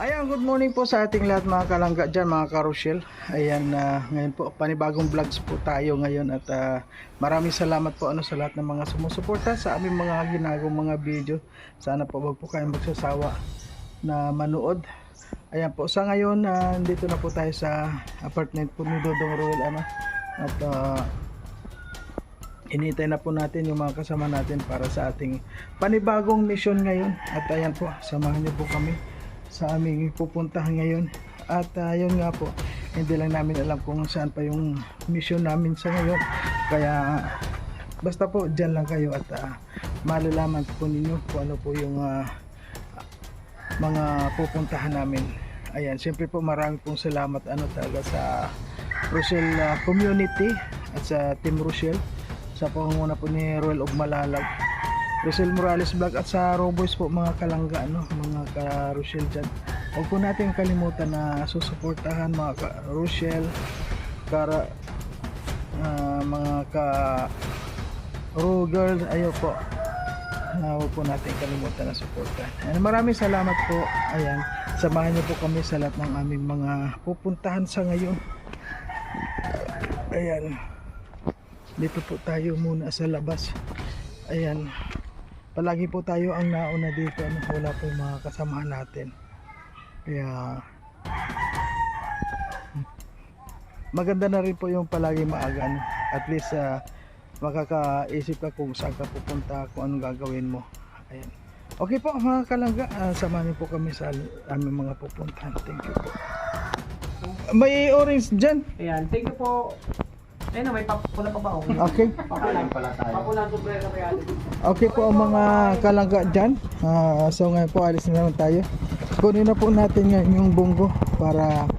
Ayan, good morning po sa ating lahat mga kalangga dyan, mga karusyel. Ayan, ah, ngayon po, panibagong vlogs po tayo ngayon at ah, maraming salamat po ano, sa lahat ng mga sumusuporta sa aming mga ginagawang mga video. Sana po wag po kayong magsasawa na manood. Ayan po, sa ngayon, ah, dito na po tayo sa apartment po ni Dodong Royal. Ano, at ah, Hinintay na po natin yung mga kasama natin para sa ating panibagong mission ngayon. At ayan po, samahan niyo po kami sa aming pupuntahan ngayon. At uh, yun nga po, hindi lang namin alam kung saan pa yung mission namin sa ngayon. Kaya basta po dyan lang kayo at ah, malalaman po ninyo kung ano po yung ah, mga pupuntahan namin. Ayan, siyempre po marami pong salamat ano talaga sa Rochelle ah, community at sa Team Rochelle sa pangunguna po ni Royal of Malalag Rochelle Morales Vlog at sa Roboys po mga kalangga no, mga ka Rochelle dyan. Huwag po natin kalimutan na susuportahan mga ka Rochelle para ah, mga ka Ro girl ayo po. Ah, huwag po natin kalimutan na suportahan. Maraming salamat po. Ayan samahan niyo po kami sa lahat ng aming mga pupuntahan sa ngayon. Ayan dito po tayo muna sa labas. Ayan palagi po tayo ang nauna dito ano, wala po yung mga kasamahan natin. Kaya maganda na rin po yung palagi maaga ano? at least ah, makakaisip ka kung saan ka pupunta kung anong gagawin mo. Ayan. Okay po mga kalangga ah, samahan niyo po kami sa aming mga pupuntahan. Thank you po. May orange dyan? Ayan, thank you po. Ayun na, may papula pa ba ako? okay Papulan pala tayo. Papulan to pre na kaya. Okay po ang mga kalangga dyan. Ah, so ngayon po alis na naman tayo. Kunin na po natin ngayon yung bunggo para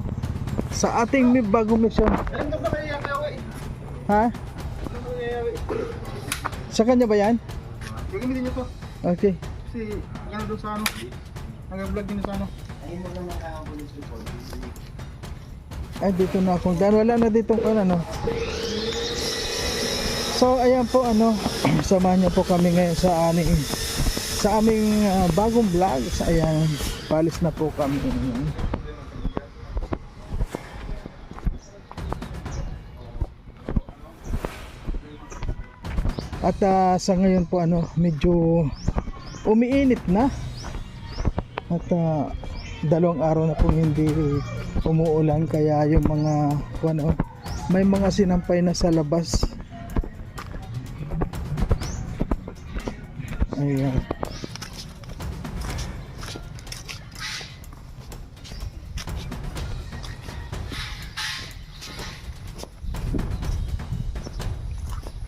sa ating bagong mission. Ha? Sa kanya ba yan? Gagamitin niyo to. Okay. Kasi ano doon sa ano. Nag-vlog din sa ano. Ay, dito na akong dahil wala na dito ano. So, ayan po ano, samahan niyo po kami ngayon sa aming sa aming ah, bagong vlog. Sa ayan, palis na po kami. At ah, sa ngayon po ano, medyo umiinit na. At ah, dalawang araw na pong hindi umuulan kaya yung mga ano, may mga sinampay na sa labas. Ayan.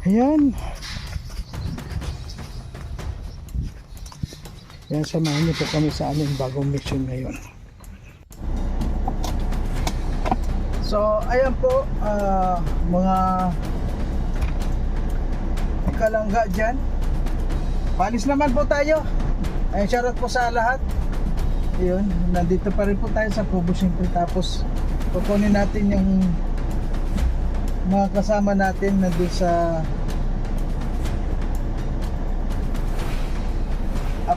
Ayan. Yan, samahan niyo po kami sa aming bagong mission ngayon. So, ayan po, ah, mga kalangga dyan. Palis naman po tayo. Ayun, shoutout po sa lahat. Ayun, nandito pa rin po tayo sa Kubo siyempre. Tapos, kukunin natin yung mga kasama natin na doon sa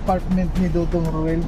apartment ni Dodong Ruel.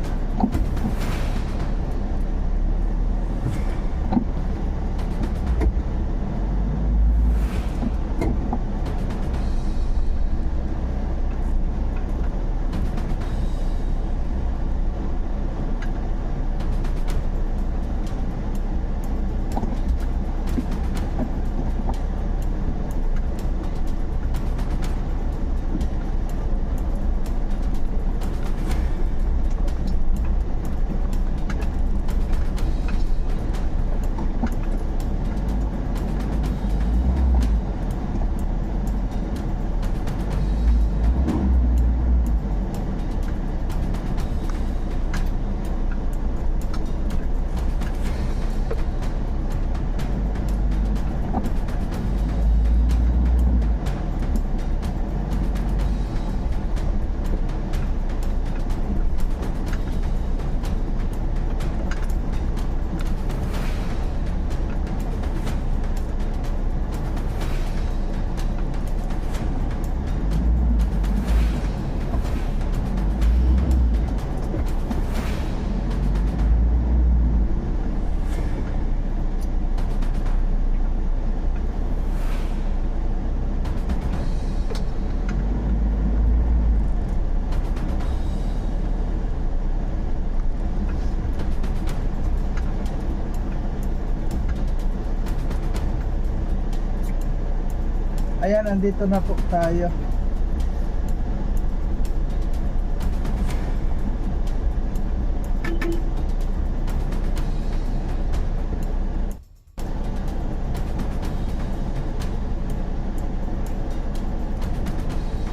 Ayan, andito na po tayo.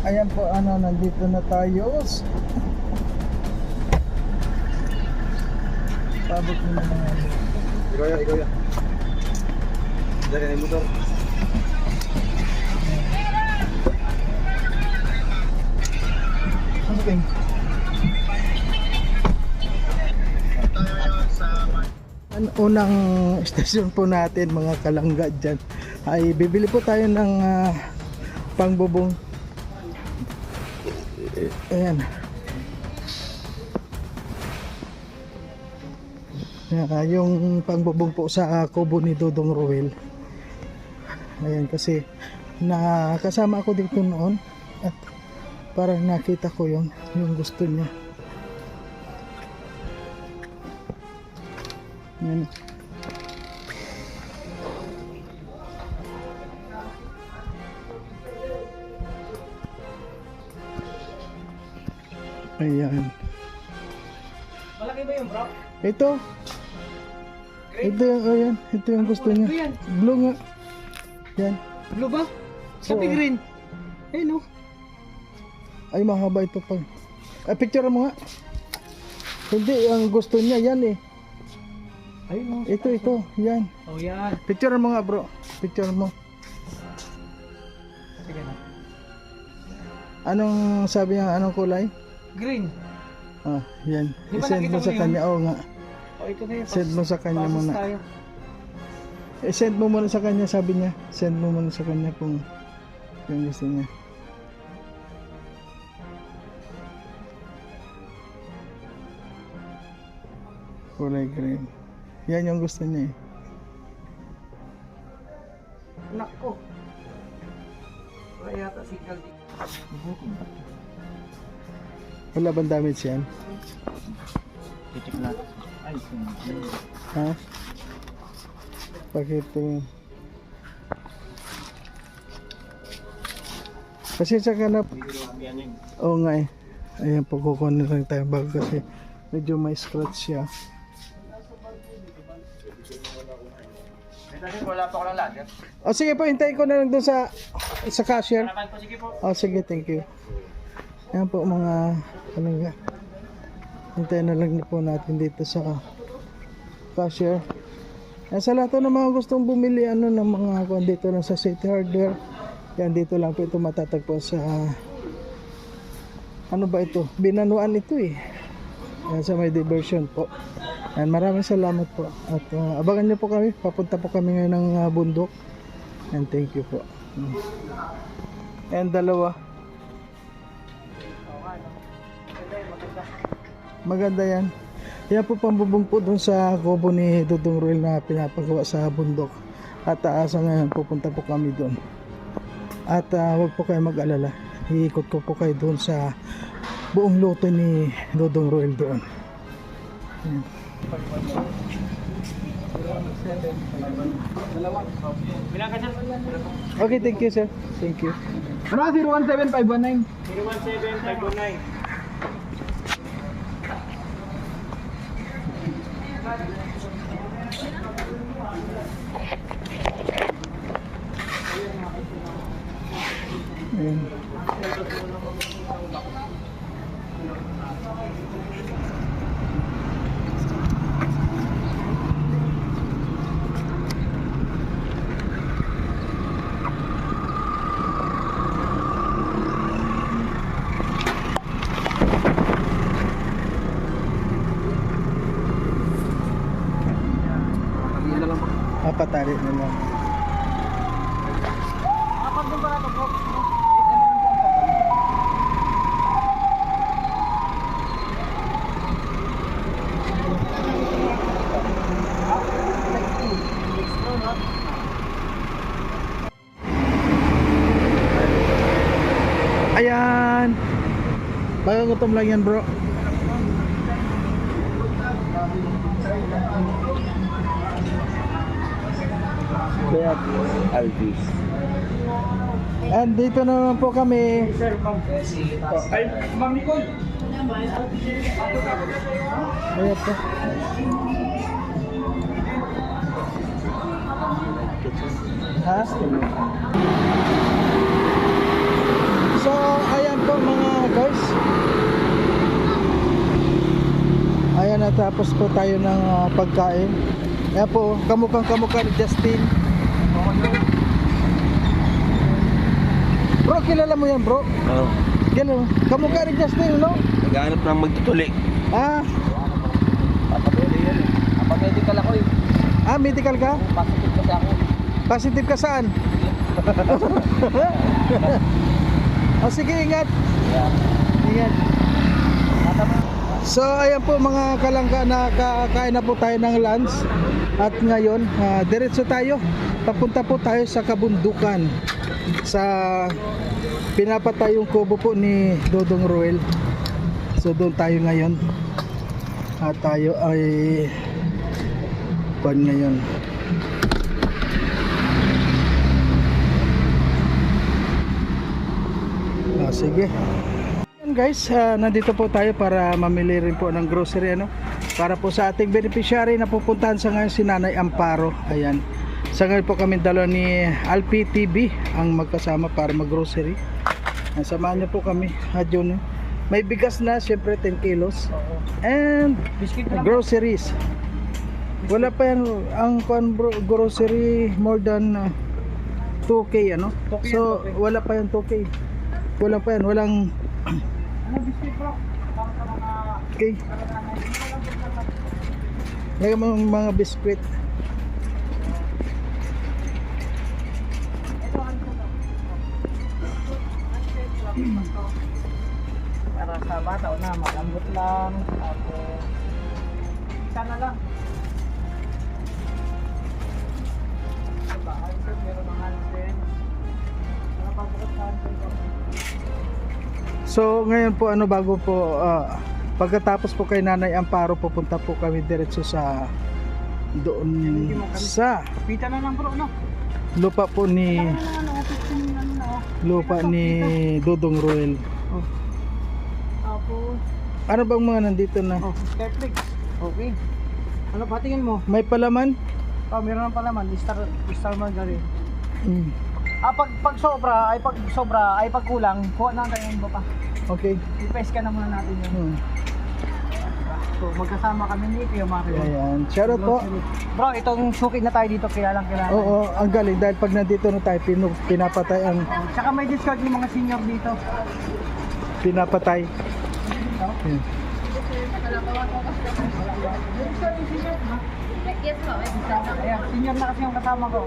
Ayan po, ano, nandito na tayo. Pabot mo na mga. Ikaw yan, ikaw yan. Dari na motor. Ba Ang unang estasyon po natin mga kalangga dyan. Ay bibili po tayo ng ah, pangbubong. Ayan. Ah, yung pangbubong po sa ah, kubo ni Dodong Ruel. Ayan kasi nakasama ako dito noon at parang nakita ko yung yung gusto niya Yan. Ayan. Malaki ba yung bro? Ito. Ito yung, ayan. Ito yung gusto niya. Blue nga. Yan. Blue ba? Sabi Oo. green. Eh no. Ay, mahaba ito pag. Ay, picture mo nga. Hindi, ang gusto niya yan eh. Ayun no. Ito, ito. Yan. Oh yan. Picture mo nga bro. Picture mo. Sige na. Anong sabi niya, anong kulay? Green. Ah, yan. Di ba I-send mo sa kanya. Oo nga. Oh ito na yun. Send mo sa kanya muna. tayo. I-send mo muna sa kanya, sabi niya. Send mo muna sa kanya kung yung gusto niya. Kulay green. Yan yung gusto niya eh. Nako. Wala yata signal dito. Wala bang damage yan? Titik natin. Ay, sumili. Ha? Pakita mo. Pasensya ka na. Yan yun. Oo nga eh. Ayan po, kukunin lang tayo bago kasi medyo may scratch siya. Kasi wala pa ako ng lager. O sige po, hintayin ko na lang doon sa sa cashier. Harapan po, sige po. O sige, thank you. Ayan po mga kalangga. Hintayin na lang po natin dito sa cashier. Ayan, sa lahat ng mga gustong bumili ano ng mga kung dito lang sa City Hardware. Yan dito lang po ito matatagpo sa ano ba ito? Binanuan ito eh. Yan sa may diversion po. Yan, maraming salamat po. At uh, abangan niyo po kami. Papunta po kami ngayon ng uh, bundok. And thank you po. Mm. And dalawa. Maganda yan. Yan po pambubong po dun sa kubo ni Dudong Ruel na pinapagawa sa bundok. At taasa ngayon pupunta po kami doon. At uh, huwag po kayo mag-alala. Iikot ko po kayo doon sa buong loto ni Dudong Ruel doon. Yan. Bilang ka dyan. Okay, thank you sir. Thank you. Ano 017519? 017 529. Ayan. Papatali na lang. Ayan. Baka gutom lang yan bro. Kaya Alvis. And dito naman po kami. Ma'am Nicole. Ayan po. Ha? Ayan po mga guys. Ayan, natapos po tayo ng ah, pagkain. Ayan po, kamukhang kamukha ni Justin. Bro, kilala mo yan bro? Oo. Kilala mo? Kamukha ni Justin, no? Naghahanap ng magtutuloy. Ah, Papamedical ako eh. ah medical ka? Positive kasi ako. Positive ka saan? o sige, ingat. Ingat. So ayan po mga kalangka nakakain na po tayo ng lunch. At ngayon ah, diretso tayo. Papunta po tayo sa kabundukan. Sa pinapatayong kubo po ni Dodong Ruel. So doon tayo ngayon. At tayo ay pan ngayon Ah, sige. Ayan guys, ah, nandito po tayo para mamili rin po ng grocery ano. Para po sa ating beneficiary na pupuntahan sa ngayon si Nanay Amparo. Ayan. Sa ngayon po kami dalawa ni Alpi TV ang magkasama para mag-grocery. Ah, Samahan niyo po kami. At yun, may bigas na, syempre 10 kilos. And groceries. Wala pa yan, ang kuan grocery more than ah, 2K ano. 2K yan, So 2K. wala pa yan 2K. Wala pa yan, walang Ano biscuit bro? Sa. Okay. Lagyan mo ng mga biskwit. Para sa bata o na, malambot lang. Tapos... Isa na lang. Diba? Handset, meron ng handset. Para pagbukas sa handset ko. So ngayon po ano bago po ah, pagkatapos po kay Nanay Amparo pupunta po kami diretso sa doon sa Pita na lang bro, no? lupa po ni Ano, ano, 15 na, oh. lupa ni Dodong Ruel. Tapos... Ano bang mga nandito na? Oh, Netflix. Okay. Ano pa tingin mo? May palaman? Oh, meron ng palaman, Star, Star Margarine. Mm. Ah, pag, pag sobra, ay pag sobra, ay pag kulang, kuha na tayo yung iba pa. Okay. I-press ka na muna natin yun. Hmm. So, magkasama kami ni Kuya Mario. Ayan. Shoutout po. Bro, itong suki na tayo dito, kaya lang kailangan. Oo, ang galing dahil pag nandito na tayo pinu, pinapatay ang Oh, Tsaka may discount yung mga senior dito. pinapatay. Ayan. Yes po, Ayan, senior na kasi yung kasama ko.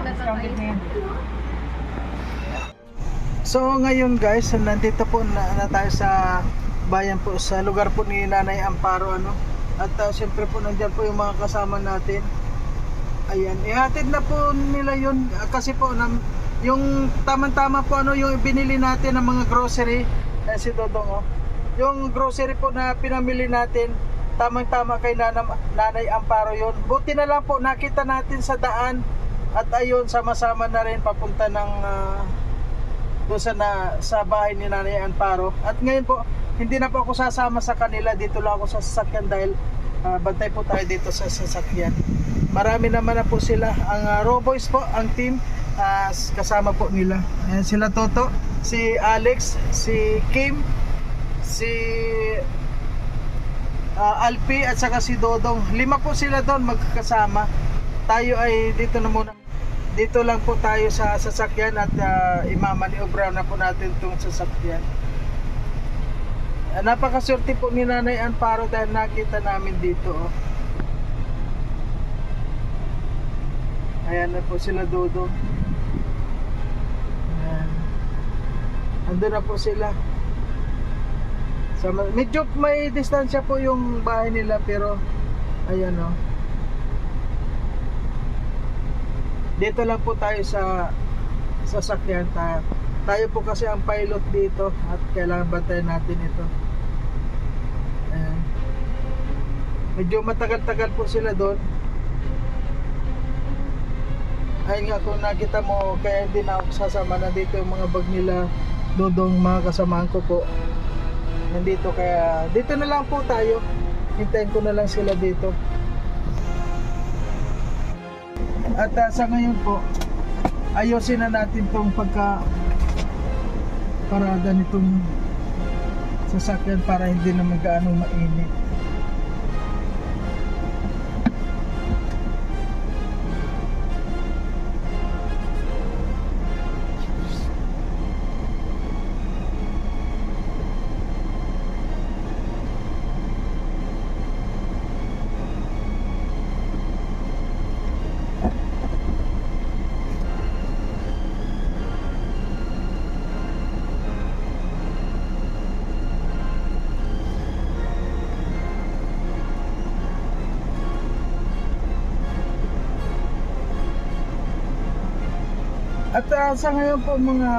Discounted na. So ngayon guys, nandito po na, na tayo sa bayan po sa lugar po ni Nanay Amparo ano. At uh, siyempre po nandiyan po yung mga kasama natin. Ayan, ihatid na po nila yun ah, kasi po nam, yung tamang-tama po ano yung binili natin ng mga grocery. Ayan si Dodong oh. Yung grocery po na pinamili natin, tamang-tama kay Nana, Nanay Amparo yun. Buti na lang po nakita natin sa daan at ayun sama-sama na rin papunta ng ah, doon sa, na, sa bahay ni Nanay Amparo. At ngayon po, hindi na po ako sasama sa kanila. Dito lang ako sa sasakyan dahil ah, bantay po tayo dito sa sasakyan. Marami naman na po sila. Ang uh, Roboys po, ang team, ah, kasama po nila. Ayan sila Toto, si Alex, si Kim, si ah, Alpi at saka si Dodong. Lima po sila doon magkasama. Tayo ay dito na muna. Dito lang po tayo sa sasakyan at uh, imamaniobra na po natin itong sasakyan. Ah, napakaswerte po ni Nanay Amparo dahil nakita namin dito. Oh. Ayan na po sila Dodong. Ayan. Andun na po sila. Sa, medyo may distansya po yung bahay nila pero ayan o. Dito lang po tayo sa sasakyan ta tayo po kasi ang pilot dito at kailangan bantayan natin ito. Ayan. Medyo matagal-tagal po sila doon. Ay nga kung nakita mo, kaya hindi na ako sasama na dito yung mga bag nila dodong mga kasamahan ko po. Nandito kaya dito na lang po tayo. Hintayin ko na lang sila dito. At ah, sa ngayon po, ayusin na natin tong pagka parada nitong sasakyan para hindi na magaano mainit. At ah, sa ngayon po mga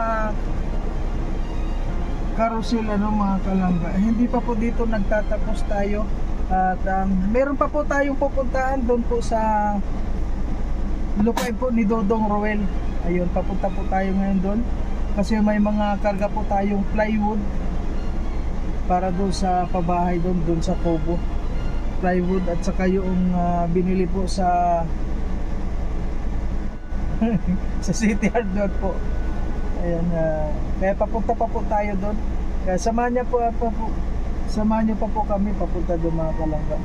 carousel ano mga kalangga, eh, hindi pa po dito nagtatapos tayo. At um, meron pa po tayong pupuntahan doon po sa lupain po ni Dodong Roel. Ayun, papunta po tayo ngayon doon. Kasi may mga karga po tayong plywood para doon sa pabahay doon, doon sa Kobo. Plywood at saka yung ah, binili po sa sa City Hardware po. Ayan, ah, kaya papunta pa po tayo doon. Kaya samahan niya po, ah, pa po samahan niyo pa po kami papunta doon mga kalangga.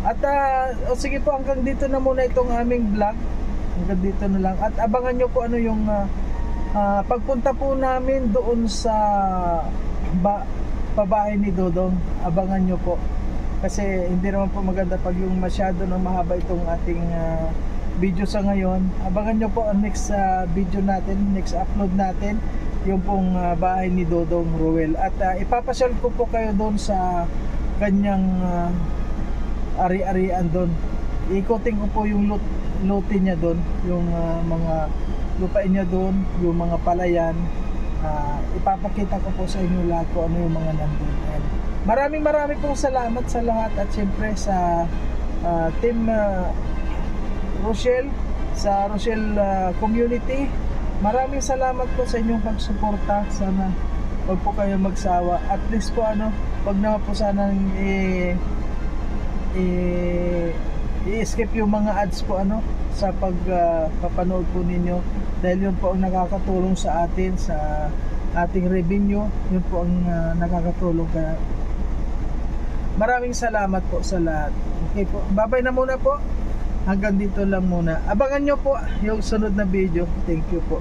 At ah, o sige po hanggang dito na muna itong aming vlog. Hanggang dito na lang. At abangan niyo po ano yung ah, ah, pagpunta po namin doon sa ba, pabahay ni Dodong. Abangan niyo po. Kasi hindi naman po maganda pag yung masyado na mahaba itong ating ah, video sa ngayon. Abangan nyo po ang next ah, video natin, next upload natin, yung pong ah, bahay ni Dodong Ruel. At ah, ipapasyal ko po kayo doon sa kanyang ah, ari-arian doon. Ikotin ko po yung lot, lote niya doon, yung ah, mga lupain niya doon, yung mga palayan. Ah, ipapakita ko po sa inyo lahat kung ano yung mga nandun. And maraming maraming pong salamat sa lahat at syempre sa ah, team ah, Rochelle sa Rochelle ah, community. Maraming salamat po sa inyong pagsuporta. Sana wag po kayo magsawa. At least po ano, wag naman po sana i i i-skip yung mga ads po ano sa pag ah, papanood po ninyo dahil yun po ang nakakatulong sa atin sa ating revenue yun po ang ah, nakakatulong kaya maraming salamat po sa lahat okay po babay na muna po hanggang dito lang muna. Abangan nyo po yung sunod na video. Thank you po